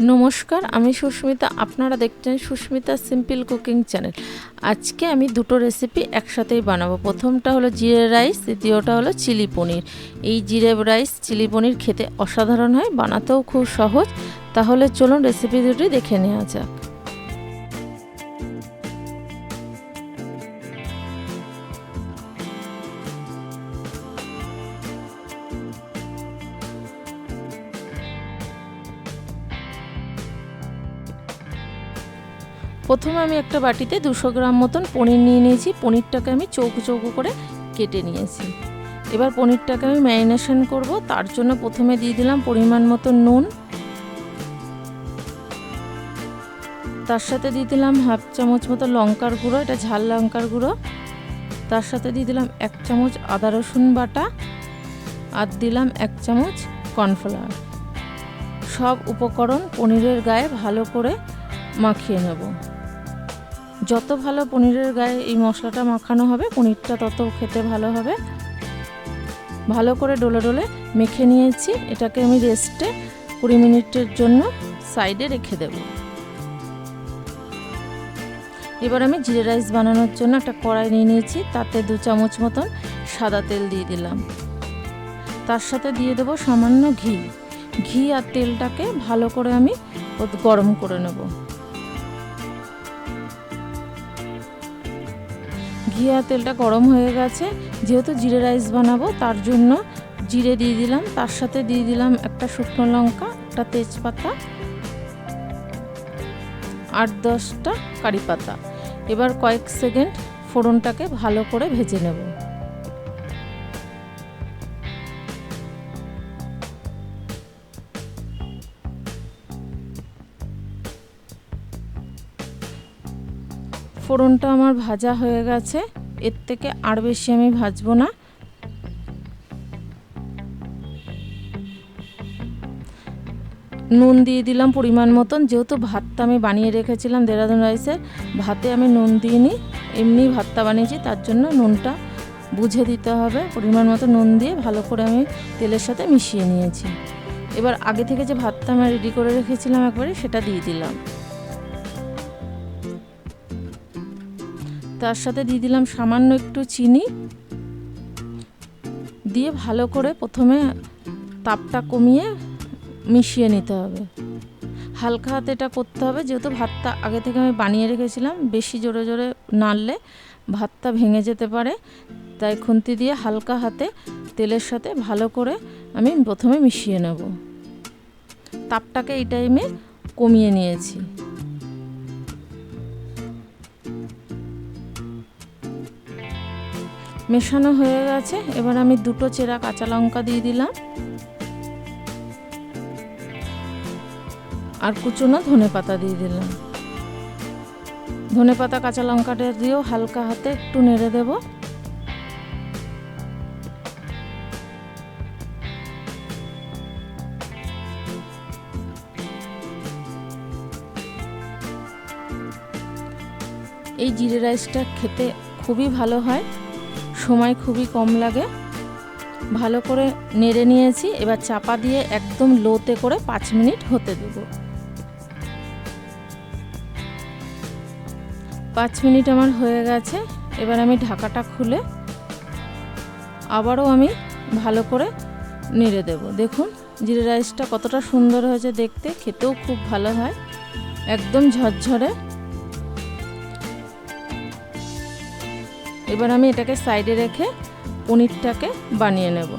নমস্কার, আমি সুস্মিতা, আপনারা দেখছেন সুস্মিতা সিম্পল কুকিং চ্যানেল আজকে আমি দুটো রেসিপি একসাথেই বানাবো। প্রথমটা হলো জিরে রাইস, দ্বিতীয়টা হলো চিলি পনির। এই জিরে রাইস, চিলি পনির খেতে অসাধারণ হয়, বানাতেও খুব সহজ। তাহলে চলুন রেসিপি দুটি দেখে নেওয়া যাক। প্রথমে আমি একটা বাটিতে দুশো গ্রাম মতন পনির নিয়ে নিয়েছি। পনিরটাকে আমি চৌকো চৌকো করে কেটে নিয়েছি। এবার পনিরটাকে আমি ম্যারিনেশন করব। তার জন্য প্রথমে দিয়ে দিলাম পরিমাণ মতো নুন। তার সাথে দিয়ে দিলাম হাফ চামচ মতো লঙ্কার গুঁড়ো, এটা ঝাল লঙ্কার গুঁড়ো। তার সাথে দিয়ে দিলাম এক চামচ আদা রসুন বাটা আর দিলাম এক চামচ কর্নফ্লাওয়ার। সব উপকরণ পনিরের গায়ে ভালো করে মাখিয়ে নেব। যত ভালো পনিরের গায়ে এই মশলাটা মাখানো হবে, পনিরটা তত খেতে ভালো হবে। ভালো করে ডোলে ডলে মেখে নিয়েছি। এটাকে আমি রেস্টে কুড়ি মিনিটের জন্য সাইডে রেখে দেব। এবার আমি জিরে রাইস বানানোর জন্য একটা কড়াই নিয়ে নিয়েছি। তাতে দু চামচ মতন সাদা তেল দিয়ে দিলাম। তার সাথে দিয়ে দেবো সামান্য ঘি। ঘি আর তেলটাকে ভালো করে আমি গরম করে নেব। ঘি আর তেলটা গরম হয়ে গেছে। যেহেতু জিরে রাইস বানাবো, তার জন্য জিরে দিয়ে দিলাম। তার সাথে দিয়ে দিলাম একটা শুকনো লঙ্কা, একটা তেজপাতা আট দশটা কারি পাতা। এবার কয়েক সেকেন্ড ফোড়নটাকে ভালো করে ভেজে নেব। ফোড়নটা আমার ভাজা হয়ে গেছে। এর থেকে আর বেশি আমি ভাজবো না। নুন দিয়ে দিলাম পরিমাণ মতন। যেহেতু ভাতটা আমি বানিয়ে রেখেছিলাম দেরাদুন রাইসের, ভাতে আমি নুন দিইনি। এমনি ভাতটা বানিয়েছি, তার জন্য নুনটা বুঝে দিতে হবে। পরিমাণ মতো নুন দিয়ে ভালো করে আমি তেলের সাথে মিশিয়ে নিয়েছি। এবার আগে থেকে যে ভাতটা আমি রেডি করে রেখেছিলাম একবারে, সেটা দিয়ে দিলাম। তার সাথে দিয়ে দিলাম সামান্য একটু চিনি। দিয়ে ভালো করে প্রথমে তাপটা কমিয়ে মিশিয়ে নিতে হবে। হালকা হাতে এটা করতে হবে, যেহেতু ভাতটা আগে থেকে আমি বানিয়ে রেখেছিলাম, বেশি জোরে জোরে নাড়লে ভাতটা ভেঙে যেতে পারে। তাই খুন্তি দিয়ে হালকা হাতে তেলের সাথে ভালো করে আমি প্রথমে মিশিয়ে নেব। তাপটাকে এই টাইমে কমিয়ে নিয়েছি। মেশানো হয়ে গেছে। এবার আমি দুটো চেরা কাঁচা লঙ্কা দিয়ে দিলাম। আর কুচনো ধনে পাতা দিয়ে দিলাম। ধনে পাতা কাঁচা লঙ্কাটা দিয়েও হালকা হাতে একটু নেড়ে দেব। এই জিরে রাইসটা খেতে খুবই ভালো হয়। সময় খুবই কম লাগে। ভালো করে নেড়ে নিয়েছি, এবার চাপা দিয়ে একদম লোতে করে পাঁচ মিনিট হতে দেব। পাঁচ মিনিট আমার হয়ে গেছে, এবার আমি ঢাকাটা খুলে আবারও আমি ভালো করে নেড়ে দেব। দেখুন, জিরে রাইসটা কতটা সুন্দর হয়েছে দেখতে, খেতেও খুব ভালো হয়, একদম ঝরঝরে। এবার আমি এটাকে সাইডে রেখে পনিরটাকে বানিয়ে নেব।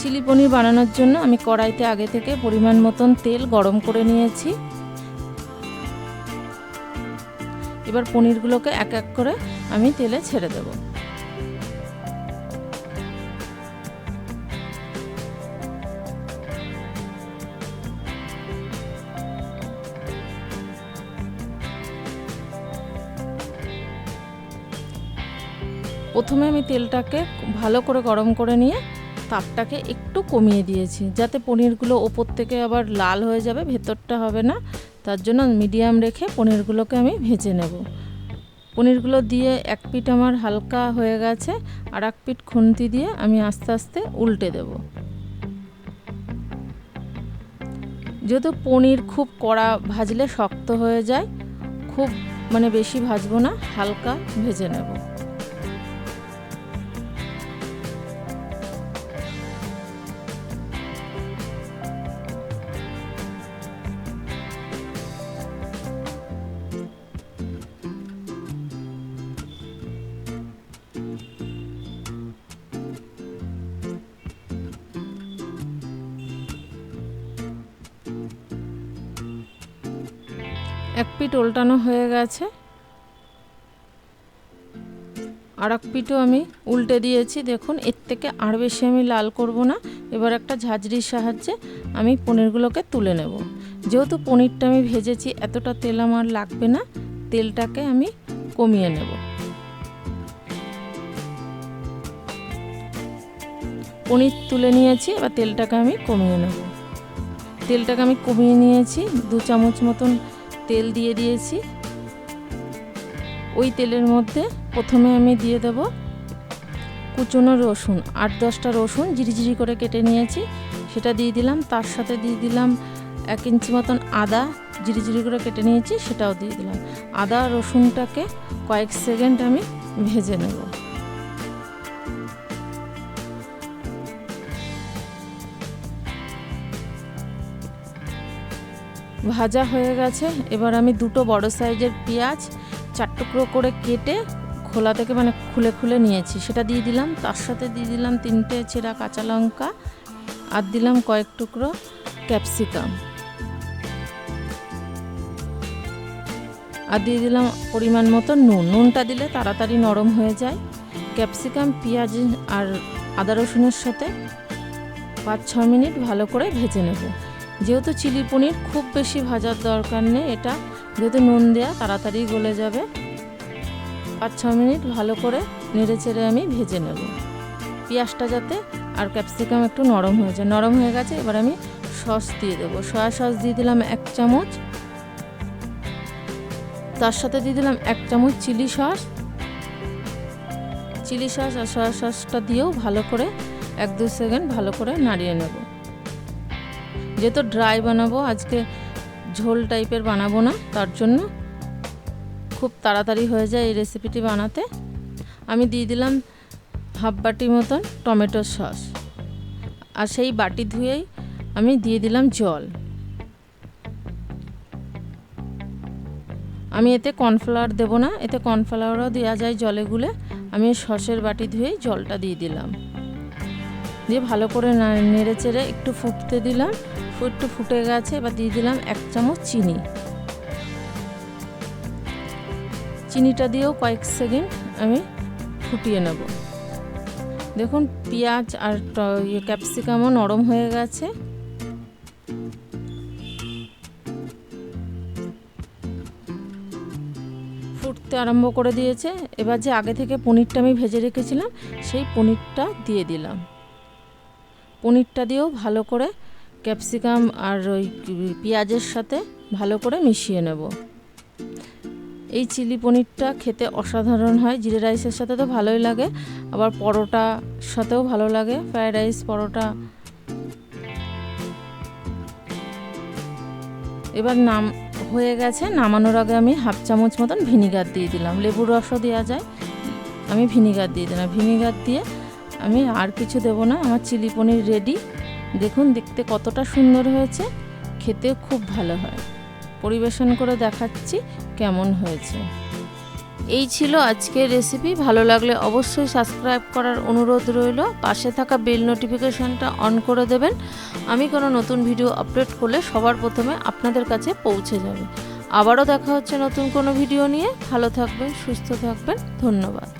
চিলি পনির বানানোর জন্য আমি কড়াইতে আগে থেকে পরিমাণ মতন তেল গরম করে নিয়েছি। এবার পনিরগুলোকে এক এক করে আমি তেলে ছেড়ে দেবো। প্রথমে আমি তেলটাকে ভালো করে গরম করে নিয়ে তাপটাকে একটু কমিয়ে দিয়েছি, যাতে পনিরগুলো ওপর থেকে আবার লাল হয়ে যাবে, ভেতরটা হবে না। তার জন্য মিডিয়াম রেখে পনিরগুলোকে আমি ভেজে নেব। পনিরগুলো দিয়ে এক পিঠ আমার হালকা হয়ে গেছে, আর এক পিঠ খুন্তি দিয়ে আমি আস্তে আস্তে উল্টে দেব। যেহেতু পনির খুব কড়া ভাজলে শক্ত হয়ে যায়, খুব মানে বেশি ভাজবো না, হালকা ভেজে নেব। এক পিঠ উল্টানো হয়ে গেছে। আর এক পিঠও আমি উল্টে দিয়েছি। দেখুন, এর থেকে আর বেশি আমি লাল করব না। এবার একটা ঝাঁঝরির সাহায্যে আমি পনিরগুলোকে তুলে নেব। যেহেতু পনিরটা আমি ভেজেছি, এতটা তেল আমার লাগবে না। তেলটাকে আমি কমিয়ে নেব। পনির তুলে নিয়েছি, এবার তেলটাকে আমি কমিয়ে নেব। তেলটাকে আমি কমিয়ে নিয়েছি, দু চামচ মতন তেল দিয়ে দিয়েছি। ওই তেলের মধ্যে প্রথমে আমি দিয়ে দেব কুচনো রসুন, আট দশটা রসুন ঝিরিঝিরি করে কেটে নিয়েছি। সেটা দিয়ে দিলাম, তার সাথে দিয়ে দিলাম এক ইঞ্চি মতন আদা ঝিরিঝিরি করে কেটে নিয়েছি, সেটাও দিয়ে দিলাম। আদা রসুনটাকে কয়েক সেকেন্ড আমি ভেজে নেব। ভাজা হয়ে গেছে। এবার আমি দুটো বড় সাইজের পেঁয়াজ চার টুকরো করে কেটে খোলা থেকে মানে খুলে খুলে নিয়েছি। সেটা দিয়ে দিলাম। তার সাথে দিয়ে দিলাম তিনটে ছেঁড়া কাঁচা লঙ্কা আর দিলাম কয়েক টুকরো ক্যাপসিকাম। আর দিয়ে দিলাম পরিমাণ মতো নুন। নুনটা দিলে তাড়াতাড়ি নরম হয়ে যায়। ক্যাপসিকাম, পেঁয়াজ আর আদা রসুনের সাথে পাঁচ ছ মিনিট ভালো করে ভেজে নেব। যেহেতু চিলি পনির খুব বেশি ভাজার দরকার নেই, এটা যেহেতু নুন দেওয়া তাড়াতাড়ি গলে যাবে। পাঁচ ছ মিনিট ভালো করে নেড়ে চেড়ে আমি ভেজে নেব। পেঁয়াজটা যাতে আর ক্যাপসিকাম একটু নরম হয়ে যায়। নরম হয়ে গেছে, এবার আমি সস দিয়ে দেবো। সয়া সস দিয়ে দিলাম এক চামচ। তার সাথে দিয়ে দিলাম এক চামচ চিলি সস। চিলি সস আর সয়া সসটা দিয়েও ভালো করে এক দু সেকেন্ড ভালো করে নাড়িয়ে নেব। যেহেতু ড্রাই বানাবো, আজকে ঝোল টাইপের বানাবো না, তার জন্য খুব তাড়াতাড়ি হয়ে যায় এই রেসিপিটি বানাতে। আমি দিয়ে দিলাম হাফ বাটি মতন টমেটো সস। আর সেই বাটি ধুয়েই আমি দিয়ে দিলাম জল। আমি এতে কর্নফ্লাওয়ার দেবো না, এতে কর্নফ্লাওয়ারও দেওয়া যায় জলে গুলে। আমি সসের বাটি ধুয়েই জলটা দিয়ে দিলাম। দিয়ে ভালো করে নেড়ে চেড়ে একটু ফুটতে দিলাম। একটু ফুটে গেছে, এবার দিয়ে দিলাম এক চামচ চিনি। চিনিটা দিয়েও কয়েক সেকেন্ড আমি ফুটিয়ে নেব। দেখুন, পেঁয়াজ আর ইয়ে ক্যাপসিকামও নরম হয়ে গেছে। ফুটতে আরম্ভ করে দিয়েছে। এবার যে আগে থেকে পনিরটা আমি ভেজে রেখেছিলাম, সেই পনিরটা দিয়ে দিলাম। পনিরটা দিয়েও ভালো করে ক্যাপসিকাম আর ওই পেঁয়াজের সাথে ভালো করে মিশিয়ে নেব। এই চিলি পনিরটা খেতে অসাধারণ হয়, জিরে রাইসের সাথে তো ভালোই লাগে, আবার পরোটা সাথেও ভালো লাগে ফ্রায়েড রাইস, পরোটা। এবার নাম, হয়ে গেছে, নামানোর আগে আমি হাফ চামচ মতন ভিনিগার দিয়ে দিলাম। লেবুর রসও দেওয়া যায়, আমি ভিনিগার দিয়ে দিলাম। ভিনিগার দিয়ে আমি আর কিছু দেবো না, আমার চিলি পনির রেডি দেখুন দেখতে কতটা সুন্দর হয়েছে খেতে খুব ভালো হয়। পরিবেশন করে দেখাচ্ছি কেমন হয়েছে। এই ছিল আজকের রেসিপি ভালো লাগলে অবশ্যই সাবস্ক্রাইব করার অনুরোধ রইল। পাশে থাকা বেল নোটিফিকেশানটা অন করে দেবেন। আমি কোনো নতুন ভিডিও আপলোড করলে সবার প্রথমে আপনাদের কাছে পৌঁছে যাবে। আবারও দেখা হচ্ছে নতুন কোনো ভিডিও নিয়ে। ভালো থাকবেন, সুস্থ থাকবেন। ধন্যবাদ।